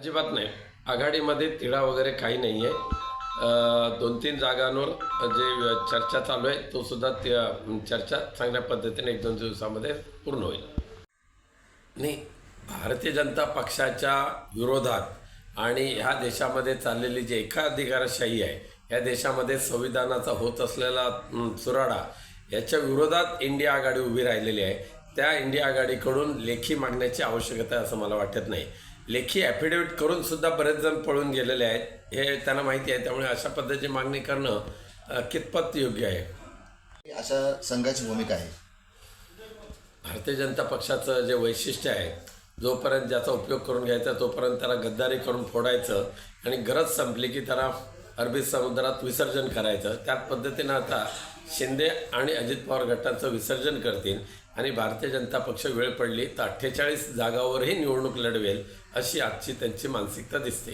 अजिबात नाही. आघाडीमध्ये तिढा वगैरे काही नाही आहे दोन तीन जागांवर जे चर्चा चालू आहे तो सुद्धा त्या चर्चा चांगल्या पद्धतीने एक दोन दिवसामध्ये पूर्ण होईल. नाही भारतीय जनता पक्षाच्या विरोधात आणि ह्या देशामध्ये चाललेली जी एकाधिकारशाही आहे या देशामध्ये संविधानाचा होत असलेला चुराडा याच्या विरोधात इंडिया आघाडी उभी राहिलेली आहे. त्या इंडिया आघाडीकडून लेखी मागण्याची आवश्यकता आहे असं मला वाटत नाही. लेखी ॲफिडेविट करून सुद्धा बरेच जण पळून गेलेले आहेत. हे त्यांना माहिती आहे त्यामुळे अशा पद्धतीची मागणी करणं कितपत योग्य आहे? अशा संघाची भूमिका आहे. भारतीय जनता पक्षाचं जे वैशिष्ट्य आहे जोपर्यंत ज्याचा उपयोग करून घ्यायचा तोपर्यंत त्याला गद्दारी करून फोडायचं आणि गरज संपली की त्याला अरबी समुद्रात विसर्जन करायचं. त्याच पद्धतीनं आता शिंदे आणि अजित पवार गटाचं विसर्जन करतील आणि भारतीय जनता पक्ष वेळ पडली तर अठ्ठेचाळीस जागावरही निवडणूक लढवेल अशी आजची त्यांची मानसिकता दिसते.